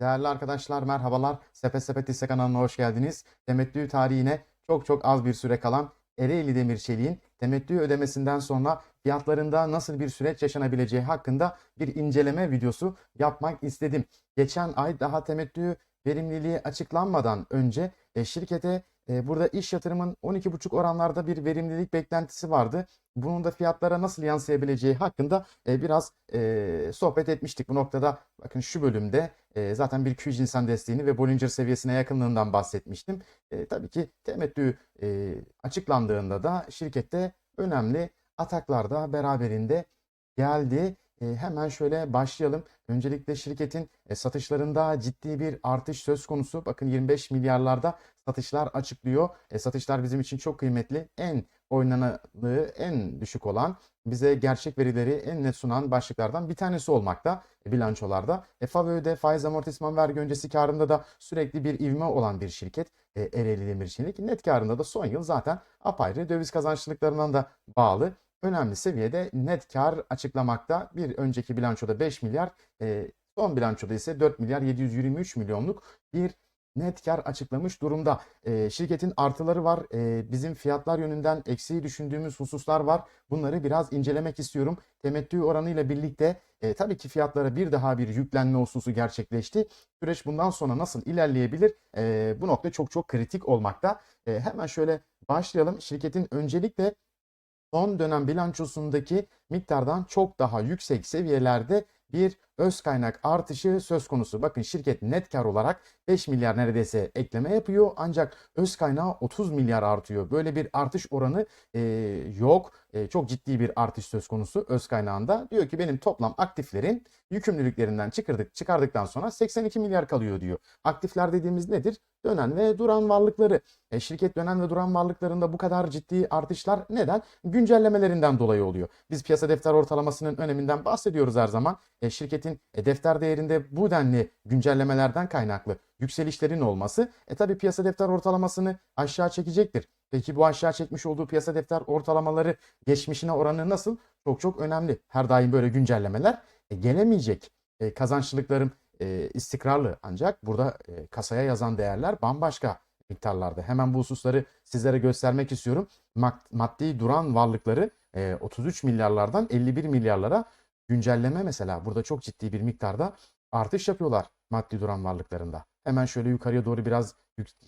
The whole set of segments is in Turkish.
Değerli arkadaşlar merhabalar. Sepet Sepet Hisse kanalına hoş geldiniz. Temettü tarihine çok çok az bir süre kalan Ereğli Demir Çelik'in temettü ödemesinden sonra fiyatlarında nasıl bir süreç yaşanabileceği hakkında bir inceleme videosu yapmak istedim. Geçen ay daha temettü verimliliği açıklanmadan önce e, şirkete burada iş yatırımın 12,5 oranlarda bir verimlilik beklentisi vardı. Bunun da fiyatlara nasıl yansıyabileceği hakkında e, biraz e, sohbet etmiştik. Bu noktada bakın şu bölümde e, zaten bir Q cinsen desteğini ve Bollinger seviyesine yakınlığından bahsetmiştim. Tabii ki temettü açıklandığında da şirkette önemli ataklar da beraberinde geldi. E, hemen şöyle başlayalım. Öncelikle şirketin e, satışlarında ciddi bir artış söz konusu. Bakın 25 milyarlarda satışlar açıklıyor. E, satışlar bizim için çok kıymetli. En oynananlığı en düşük olan bize gerçek verileri en net sunan başlıklardan bir tanesi olmakta e, bilançolarda. E, FAVÖ'de faiz amortisman vergi öncesi karında da sürekli bir ivme olan bir şirket. E, Ereğli Demir Çelik. Net karında da son yıl zaten apayrı döviz kazançlılıklarından da bağlı önemli seviyede net kar açıklamakta. Bir önceki bilançoda 5 milyar, e, son bilançoda ise 4 milyar 723 milyonluk bir net kar açıklamış durumda. E, şirketin artıları var. E, bizim fiyatlar yönünden eksiği düşündüğümüz hususlar var. Bunları biraz incelemek istiyorum. Temettü oranıyla birlikte tabii ki fiyatlara bir daha bir yüklenme hususu gerçekleşti. Süreç bundan sonra nasıl ilerleyebilir? Bu nokta çok çok kritik olmakta. Hemen şöyle başlayalım. Şirketin öncelikle son dönem bilançosundaki miktardan çok daha yüksek seviyelerde bir öz kaynak artışı söz konusu. Bakın şirket net kar olarak 5 milyar neredeyse ekleme yapıyor ancak öz kaynağı 30 milyar artıyor. Böyle bir artış oranı e, yok. E, çok ciddi bir artış söz konusu öz kaynağında. Diyor ki benim toplam aktiflerin yükümlülüklerinden çıkardık, çıkardıktan sonra 82 milyar kalıyor diyor. Aktifler dediğimiz nedir? Dönen ve duran varlıkları. E, şirket dönen ve duran varlıklarında bu kadar ciddi artışlar neden? Güncellemelerinden dolayı oluyor. Biz piyasa defter ortalamasının öneminden bahsediyoruz her zaman. E, şirketin e, defter değerinde bu denli güncellemelerden kaynaklı yükselişlerin olması e tabi piyasa defter ortalamasını aşağı çekecektir. Peki bu aşağı çekmiş olduğu piyasa defter ortalamaları geçmişine oranı nasıl? Çok çok önemli. Her daim böyle güncellemeler e, gelemeyecek. E, kazançlılıklarım e, istikrarlı ancak burada e, kasaya yazan değerler bambaşka miktarlarda. Hemen bu hususları sizlere göstermek istiyorum. Maddi duran varlıkları e, 33 milyarlardan 51 milyarlara güncelleme mesela burada çok ciddi bir miktarda artış yapıyorlar maddi duran varlıklarında. Hemen şöyle yukarıya doğru biraz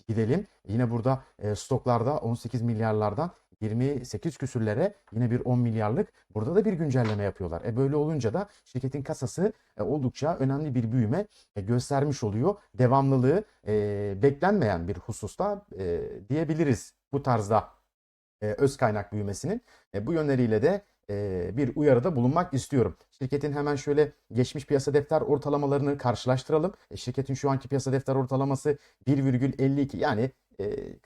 gidelim. Yine burada e, stoklarda 18 milyarlardan 28 küsürlere yine bir 10 milyarlık burada da bir güncelleme yapıyorlar. E böyle olunca da şirketin kasası e, oldukça önemli bir büyüme e, göstermiş oluyor. Devamlılığı e, beklenmeyen bir hususta e, diyebiliriz bu tarzda e, öz kaynak büyümesinin. E, bu yönleriyle de e, bir uyarıda bulunmak istiyorum. Şirketin hemen şöyle geçmiş piyasa defter ortalamalarını karşılaştıralım. E, şirketin şu anki piyasa defter ortalaması 1,52 yani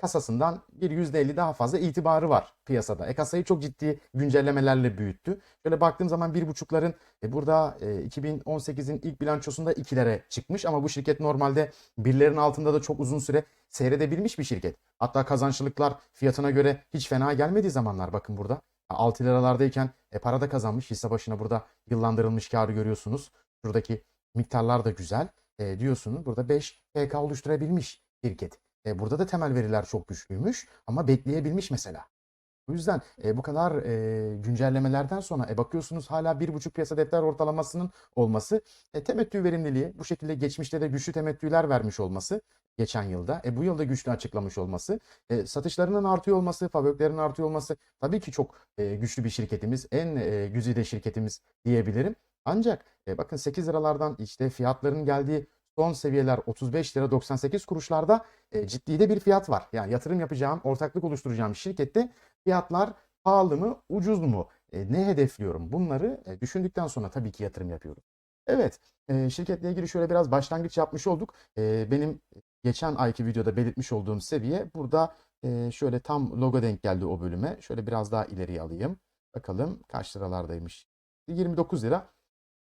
kasasından bir %50 daha fazla itibarı var piyasada. E kasayı çok ciddi güncellemelerle büyüttü. Şöyle baktığım zaman 1,5'ların e, burada e, 2018'in ilk bilançosunda 2'lere çıkmış ama bu şirket normalde birlerin altında da çok uzun süre seyredebilmiş bir şirket. Hatta kazançlılıklar fiyatına göre hiç fena gelmediği zamanlar bakın burada. 6 liralardayken e, para da kazanmış. Hisse başına burada yıllandırılmış karı görüyorsunuz. Şuradaki miktarlar da güzel. E, diyorsunuz burada 5 PK oluşturabilmiş şirket. E, burada da temel veriler çok güçlüymüş ama bekleyebilmiş mesela. O yüzden e, bu kadar e, güncellemelerden sonra e, bakıyorsunuz hala 1,5 piyasa defter ortalamasının olması e, temettü verimliliği bu şekilde geçmişte de güçlü temettüler vermiş olması geçen yılda e, bu yılda güçlü açıklamış olması e, satışlarının artıyor olması faböklerin artıyor olması tabii ki çok e, güçlü bir şirketimiz en e, güzide şirketimiz diyebilirim. Ancak e, bakın 8 liralardan işte fiyatların geldiği son seviyeler 35 lira 98 kuruşlarda e, ciddi de bir fiyat var. Yani yatırım yapacağım, ortaklık oluşturacağım şirkette fiyatlar pahalı mı, ucuz mu? E, ne hedefliyorum? Bunları e, düşündükten sonra tabii ki yatırım yapıyorum. Evet, e, şirketle ilgili şöyle biraz başlangıç yapmış olduk. E, benim geçen ayki videoda belirtmiş olduğum seviye burada e, şöyle tam logo denk geldi o bölüme. Şöyle biraz daha ileriye alayım. Bakalım kaç liralardaymış. 29 lira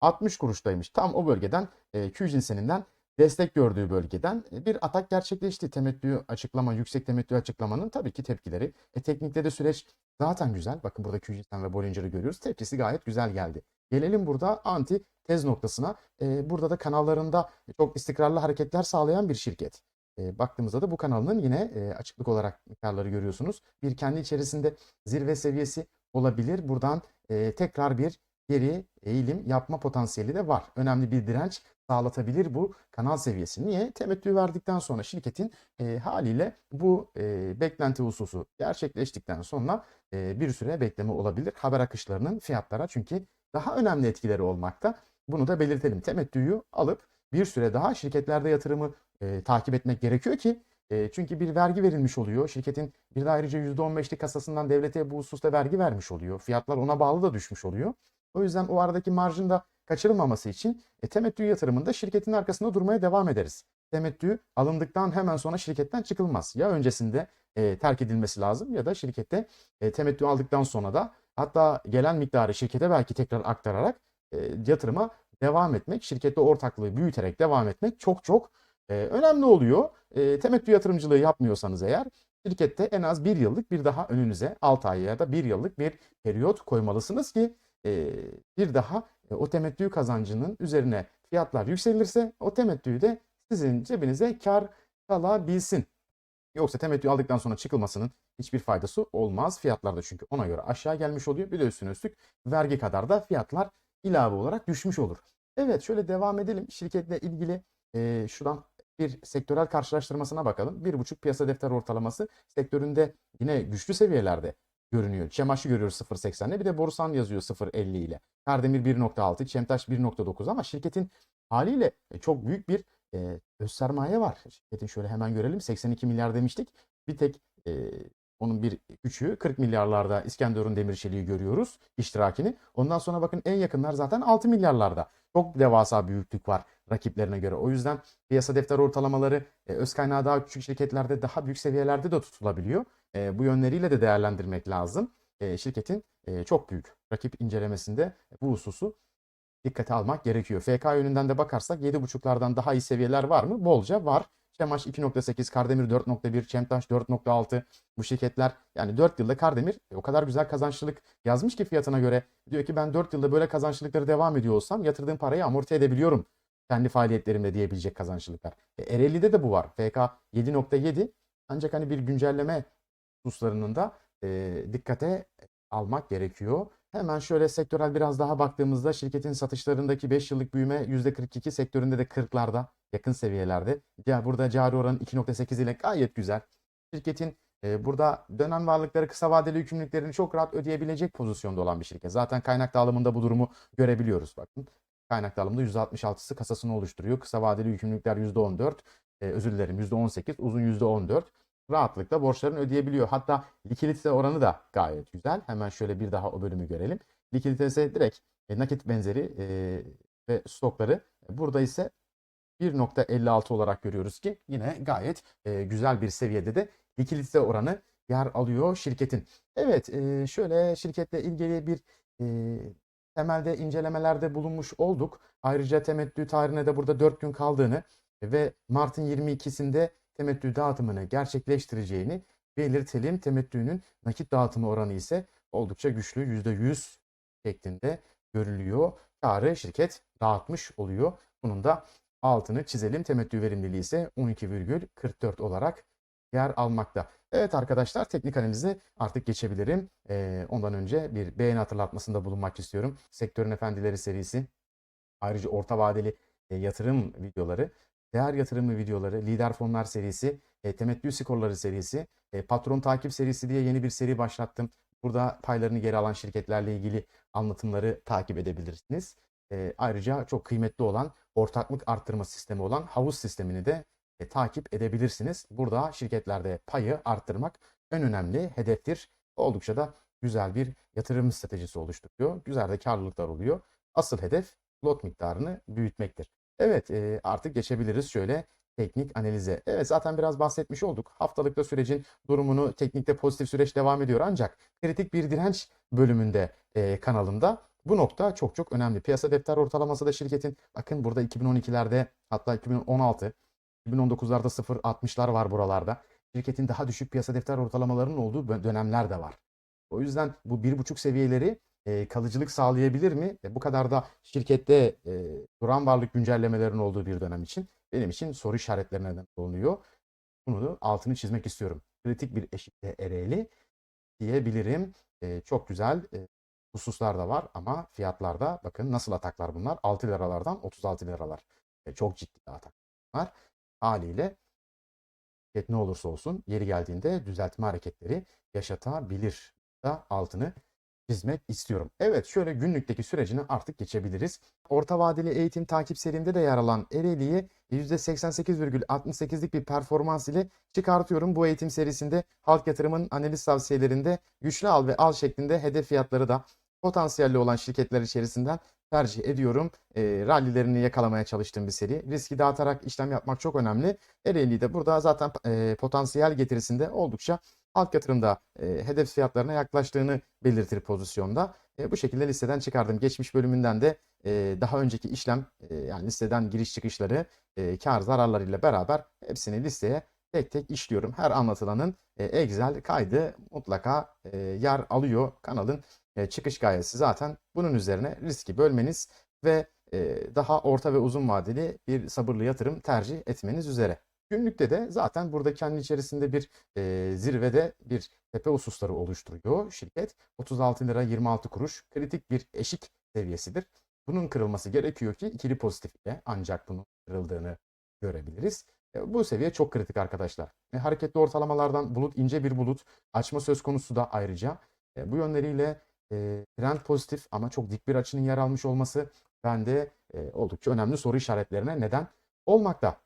60 kuruştaymış. Tam o bölgeden e, Q cinseninden destek gördüğü bölgeden e, bir atak gerçekleşti. Temettü açıklama, yüksek temettü açıklamanın tabii ki tepkileri. E, teknikte de süreç zaten güzel. Bakın burada QG'den ve Bollinger'ı görüyoruz. Tepkisi gayet güzel geldi. Gelelim burada anti tez noktasına. E, burada da kanallarında çok istikrarlı hareketler sağlayan bir şirket. E, baktığımızda da bu kanalının yine e, açıklık olarak miktarları görüyorsunuz. Bir kendi içerisinde zirve seviyesi olabilir. Buradan e, tekrar bir geri eğilim yapma potansiyeli de var. Önemli bir direnç sağlatabilir bu kanal seviyesi. Niye? Temettü verdikten sonra şirketin e, haliyle bu e, beklenti hususu gerçekleştikten sonra e, bir süre bekleme olabilir. Haber akışlarının fiyatlara çünkü daha önemli etkileri olmakta. Bunu da belirtelim. Temettüyü alıp bir süre daha şirketlerde yatırımı e, takip etmek gerekiyor ki e, çünkü bir vergi verilmiş oluyor. Şirketin bir de ayrıca %15'lik kasasından devlete bu hususta vergi vermiş oluyor. Fiyatlar ona bağlı da düşmüş oluyor. O yüzden o aradaki marjın da kaçırılmaması için e, temettü yatırımında şirketin arkasında durmaya devam ederiz. Temettü alındıktan hemen sonra şirketten çıkılmaz. Ya öncesinde e, terk edilmesi lazım ya da şirkette e, temettü aldıktan sonra da hatta gelen miktarı şirkete belki tekrar aktararak e, yatırıma devam etmek, şirkette ortaklığı büyüterek devam etmek çok çok e, önemli oluyor. E, temettü yatırımcılığı yapmıyorsanız eğer şirkette en az bir yıllık bir daha önünüze 6 ay ya da bir yıllık bir periyot koymalısınız ki e, bir daha o temettü kazancının üzerine fiyatlar yükselirse o temettüyü de sizin cebinize kar kalabilsin. Yoksa temettü aldıktan sonra çıkılmasının hiçbir faydası olmaz. Fiyatlar da çünkü ona göre aşağı gelmiş oluyor. Bir de üstüne üstlük vergi kadar da fiyatlar ilave olarak düşmüş olur. Evet şöyle devam edelim. Şirketle ilgili e, şuradan bir sektörel karşılaştırmasına bakalım. 1,5 piyasa defter ortalaması sektöründe yine güçlü seviyelerde görünüyor. Çemaş'ı görüyoruz 0.80'le bir de Borusan yazıyor 0.50 ile. Kardemir 1.6, Çemtaş 1.9 ama şirketin haliyle e, çok büyük bir e, öz sermaye var. Şirketin şöyle hemen görelim 82 milyar demiştik. Bir tek e, onun bir küçüğü 40 milyarlarda İskenderun Demirçelik'i görüyoruz iştirakini. Ondan sonra bakın en yakınlar zaten 6 milyarlarda. Çok devasa büyüklük var rakiplerine göre. O yüzden piyasa defter ortalamaları e, öz kaynağı daha küçük şirketlerde daha büyük seviyelerde de tutulabiliyor. E, bu yönleriyle de değerlendirmek lazım. E, şirketin e, çok büyük rakip incelemesinde bu hususu dikkate almak gerekiyor. FK yönünden de bakarsak 7.5'lardan daha iyi seviyeler var mı? Bolca var. Çemaş 2.8, Kardemir 4.1, Çemtaş 4.6 bu şirketler yani 4 yılda Kardemir o kadar güzel kazançlılık yazmış ki fiyatına göre diyor ki ben 4 yılda böyle kazançlılıkları devam ediyor olsam yatırdığım parayı amorti edebiliyorum kendi faaliyetlerimde diyebilecek kazançlılıklar. E, Ereğli'de de bu var. FK 7.7 ancak hani bir güncelleme hususlarının da e, dikkate almak gerekiyor. Hemen şöyle sektörel biraz daha baktığımızda şirketin satışlarındaki 5 yıllık büyüme %42 sektöründe de 40'larda yakın seviyelerde. Ya burada cari oranı 2.8 ile gayet güzel. Şirketin e, burada dönem varlıkları kısa vadeli yükümlülüklerini çok rahat ödeyebilecek pozisyonda olan bir şirket. Zaten kaynak dağılımında bu durumu görebiliyoruz bakın. Kaynak dağılımında %66'sı kasasını oluşturuyor. Kısa vadeli yükümlülükler %14, e, özür dilerim %18, uzun %14 rahatlıkla borçlarını ödeyebiliyor. Hatta likidite oranı da gayet güzel. Hemen şöyle bir daha o bölümü görelim. Likiditesi direkt e, nakit benzeri e, ve stokları. Burada ise 1.56 olarak görüyoruz ki yine gayet e, güzel bir seviyede de likidite oranı yer alıyor şirketin. Evet e, şöyle şirketle ilgili bir e, temelde incelemelerde bulunmuş olduk. Ayrıca temettü tarihine de burada 4 gün kaldığını ve Mart'ın 22'sinde temettü dağıtımını gerçekleştireceğini belirtelim. Temettünün nakit dağıtımı oranı ise oldukça güçlü %100 şeklinde görülüyor. Karı şirket dağıtmış oluyor. Bunun da altını çizelim. Temettü verimliliği ise 12,44 olarak yer almakta. Evet arkadaşlar teknik analize artık geçebilirim. Ee, ondan önce bir beğeni hatırlatmasında bulunmak istiyorum. Sektörün Efendileri serisi ayrıca orta vadeli e, yatırım videoları değer yatırımı videoları, lider fonlar serisi, e, temettü skorları serisi, e, patron takip serisi diye yeni bir seri başlattım. Burada paylarını geri alan şirketlerle ilgili anlatımları takip edebilirsiniz. E, ayrıca çok kıymetli olan ortaklık arttırma sistemi olan havuz sistemini de e, takip edebilirsiniz. Burada şirketlerde payı arttırmak en önemli hedeftir. Oldukça da güzel bir yatırım stratejisi oluşturuyor. Güzel de karlılıklar oluyor. Asıl hedef lot miktarını büyütmektir. Evet e, artık geçebiliriz şöyle teknik analize. Evet zaten biraz bahsetmiş olduk. Haftalıkta sürecin durumunu teknikte pozitif süreç devam ediyor ancak kritik bir direnç bölümünde e, kanalımda Bu nokta çok çok önemli. Piyasa defter ortalaması da şirketin bakın burada 2012'lerde hatta 2016, 2019'larda 0.60'lar var buralarda. Şirketin daha düşük piyasa defter ortalamalarının olduğu dönemler de var. O yüzden bu bir buçuk seviyeleri e, kalıcılık sağlayabilir mi? E, bu kadar da şirkette e, duran varlık güncellemelerinin olduğu bir dönem için benim için soru işaretlerine neden oluyor. Bunu da altını çizmek istiyorum. Kritik bir eşikte Ereğli diyebilirim. E, çok güzel e, hususlar da var ama fiyatlarda bakın nasıl ataklar bunlar? 6 liralardan 36 liralar. E, çok ciddi ataklar. Haliyle şirket ne olursa olsun yeri geldiğinde düzeltme hareketleri yaşatabilir da altını çizmek istiyorum. Evet şöyle günlükteki sürecini artık geçebiliriz. Orta vadeli eğitim takip serimde de yer alan Ereğli'yi %88,68'lik bir performans ile çıkartıyorum. Bu eğitim serisinde halk yatırımın analiz tavsiyelerinde güçlü al ve al şeklinde hedef fiyatları da potansiyelli olan şirketler içerisinden tercih ediyorum. E, rallilerini yakalamaya çalıştığım bir seri. Riski dağıtarak işlem yapmak çok önemli. Ereğli de burada zaten e, potansiyel getirisinde oldukça halk yatırımda e, hedef fiyatlarına yaklaştığını belirtir pozisyonda. E, bu şekilde listeden çıkardım. Geçmiş bölümünden de e, daha önceki işlem e, yani listeden giriş çıkışları e, kar zararlarıyla beraber hepsini listeye tek tek işliyorum. Her anlatılanın e, Excel kaydı mutlaka e, yer alıyor. Kanalın e, çıkış gayesi zaten bunun üzerine riski bölmeniz ve daha orta ve uzun vadeli bir sabırlı yatırım tercih etmeniz üzere. Günlükte de zaten burada kendi içerisinde bir e, zirvede bir tepe hususları oluşturuyor şirket. 36 lira 26 kuruş kritik bir eşik seviyesidir. Bunun kırılması gerekiyor ki ikili pozitif ile ancak bunun kırıldığını görebiliriz. E, bu seviye çok kritik arkadaşlar. E, hareketli ortalamalardan bulut ince bir bulut açma söz konusu da ayrıca. E, bu yönleriyle e, trend pozitif ama çok dik bir açının yer almış olması bende e, oldukça önemli soru işaretlerine neden olmakta.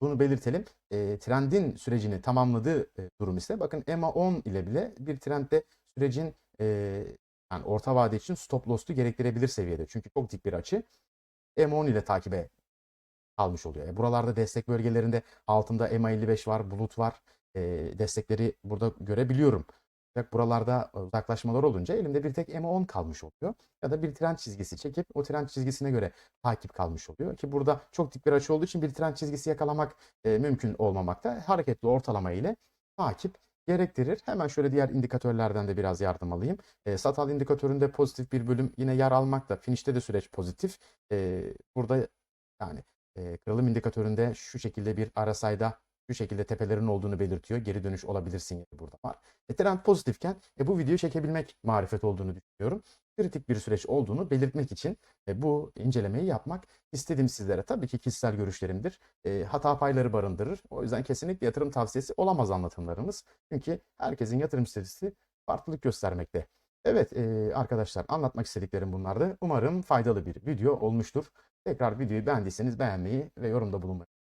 Bunu belirtelim. E, trendin sürecini tamamladığı e, durum ise bakın EMA 10 ile bile bir trendde sürecin e, yani orta vade için stop loss'u gerektirebilir seviyede. Çünkü çok dik bir açı. EMA 10 ile takibe almış oluyor. E, buralarda destek bölgelerinde altında EMA 55 var, bulut var. E, destekleri burada görebiliyorum. Ancak buralarda uzaklaşmalar olunca elimde bir tek EMA 10 kalmış oluyor. Ya da bir trend çizgisi çekip o trend çizgisine göre takip kalmış oluyor. Ki burada çok dik bir açı olduğu için bir trend çizgisi yakalamak e, mümkün olmamakta. Hareketli ortalama ile takip gerektirir. Hemen şöyle diğer indikatörlerden de biraz yardım alayım. E, Satal indikatöründe pozitif bir bölüm yine yer almakta. Finişte de süreç pozitif. E, burada yani e, kırılım indikatöründe şu şekilde bir RSI'da şu şekilde tepelerin olduğunu belirtiyor. Geri dönüş olabilir sinyali burada var. E, trend pozitifken e, bu videoyu çekebilmek marifet olduğunu düşünüyorum. Kritik bir süreç olduğunu belirtmek için e, bu incelemeyi yapmak istedim sizlere. Tabii ki kişisel görüşlerimdir. E, hata payları barındırır. O yüzden kesinlikle yatırım tavsiyesi olamaz anlatımlarımız. Çünkü herkesin yatırım stratejisi farklılık göstermekte. Evet e, arkadaşlar anlatmak istediklerim bunlardı. Umarım faydalı bir video olmuştur. Tekrar videoyu beğendiyseniz beğenmeyi ve yorumda bulunmayı.